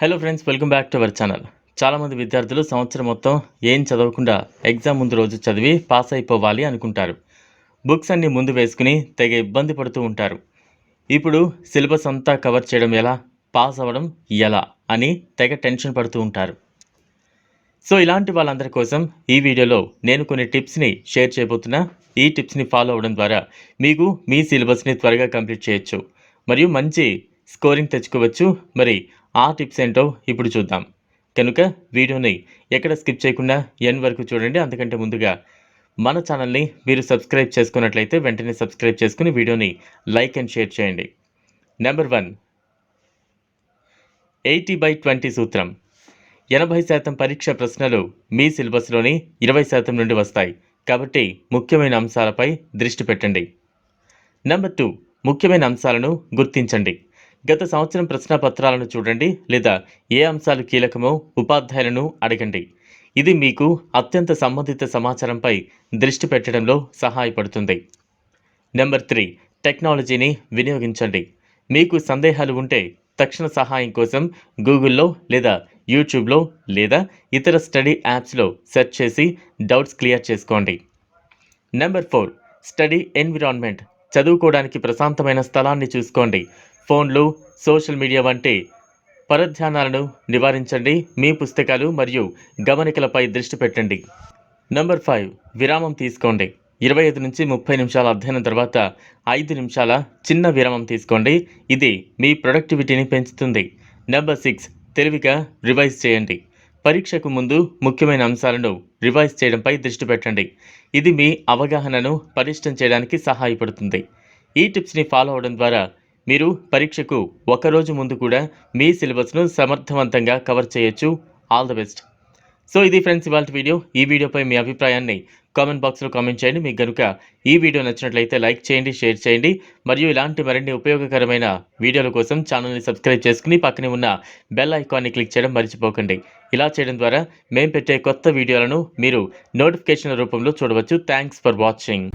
Hello friends welcome back to our channel చాలామంది విద్యార్థులు సంవత్సరం మొత్తం ఏం చదవకుండా ఎగ్జామ్ ముందు రోజు చదివి పాస్ అయిపోవాలి అనుకుంటారు. బుక్స్ అన్ని ముందు వేసుకుని తెగ ఇబ్బంది పడుతూ ఉంటారు. ఇప్పుడు సిలబస్ అంతా కవర్ చేయడం ఎలా? పాస్ అవ్వడం ఎలా? అని తెగ టెన్షన్ పడుతూ ఉంటారు. సో ఇలాంటి వాళ్ళందరి కోసం ఈ వీడియోలో నేను కొన్ని టిప్స్ని షేర్ చేయబోతున్నా. ఈ టిప్స్ని ఫాలో అవ్వడం ద్వారా మీకు మీ సిలబస్ని త్వరగా కంప్లీట్ చేయొచ్చు. మరియు మంచి స్కోరింగ్ తెచ్చుకోవచ్చు. మరి ఆ టిప్స్ ఏంటో ఇప్పుడు చూద్దాం. కనుక వీడియోని ఎక్కడ స్కిప్ చేయకుండా ఎన్ వరకు చూడండి. అందుకంటే ముందుగా మన ఛానల్ని మీరు సబ్స్క్రైబ్ చేసుకున్నట్లయితే వెంటనే సబ్స్క్రైబ్ చేసుకుని వీడియోని లైక్ అండ్ షేర్ చేయండి. Number one. Eighty by twenty సూత్రం. ఎనభై శాతం పరీక్ష ప్రశ్నలు మీ సిలబస్లోని ఇరవై శాతం నుండి వస్తాయి. కాబట్టి ముఖ్యమైన అంశాలపై దృష్టి పెట్టండి. Number two. ముఖ్యమైన అంశాలను గుర్తించండి. గత సంవత్సరం ప్రశ్నపత్రాలను చూడండి లేదా ఏ అంశాలు కీలకమో ఉపాధ్యాయులను అడగండి. ఇది మీకు అత్యంత సంబంధిత సమాచారంపై దృష్టి పెట్టడంలో సహాయపడుతుంది. నెంబర్ త్రీ టెక్నాలజీని వినియోగించండి. మీకు సందేహాలు ఉంటే తక్షణ సహాయం కోసం గూగుల్లో లేదా యూట్యూబ్లో లేదా ఇతర స్టడీ యాప్స్లో సెర్చ్ చేసి డౌట్స్ క్లియర్ చేసుకోండి. Number four study environment. చదువుకోవడానికి ప్రశాంతమైన స్థలాన్ని చూసుకోండి. ఫోన్లు సోషల్ మీడియా వంటి పరధ్యానాలను నివారించండి. మీ పుస్తకాలు మరియు గమనికలపై దృష్టి పెట్టండి. Number five. విరామం తీసుకోండి. ఇరవై ఐదు నుంచి ముప్పై నిమిషాల అధ్యయనం తర్వాత ఐదు నిమిషాల చిన్న విరామం తీసుకోండి. ఇది మీ ప్రొడక్టివిటీని పెంచుతుంది. Number six. తెలివిగా రివైజ్ చేయండి. పరీక్షకు ముందు ముఖ్యమైన అంశాలను రివైజ్ చేయడంపై దృష్టి పెట్టండి. ఇది మీ అవగాహనను పటిష్టం చేయడానికి సహాయపడుతుంది. ఈ టిప్స్ని ఫాలో అవడం ద్వారా మీరు పరీక్షకు ఒకరోజు ముందు కూడా మీ సిలబస్ను సమర్థవంతంగా కవర్ చేయొచ్చు. All the best. సో ఇది ఫ్రెండ్స్ ఇవాళ వీడియో. ఈ వీడియోపై మీ అభిప్రాయాన్ని కామెంట్ బాక్స్లో కామెంట్ చేయండి. మీకు కనుక ఈ వీడియో నచ్చినట్లయితే లైక్ చేయండి షేర్ చేయండి. మరియు ఇలాంటి మరిన్ని ఉపయోగకరమైన వీడియోల కోసం ఛానల్ని సబ్స్క్రైబ్ చేసుకుని పక్కనే ఉన్న బెల్ ఐకాన్ని క్లిక్ చేయడం మర్చిపోకండి. ఇలా చేయడం ద్వారా మేము పెట్టే కొత్త వీడియోలను మీరు నోటిఫికేషన్ రూపంలో చూడవచ్చు. Thanks for watching.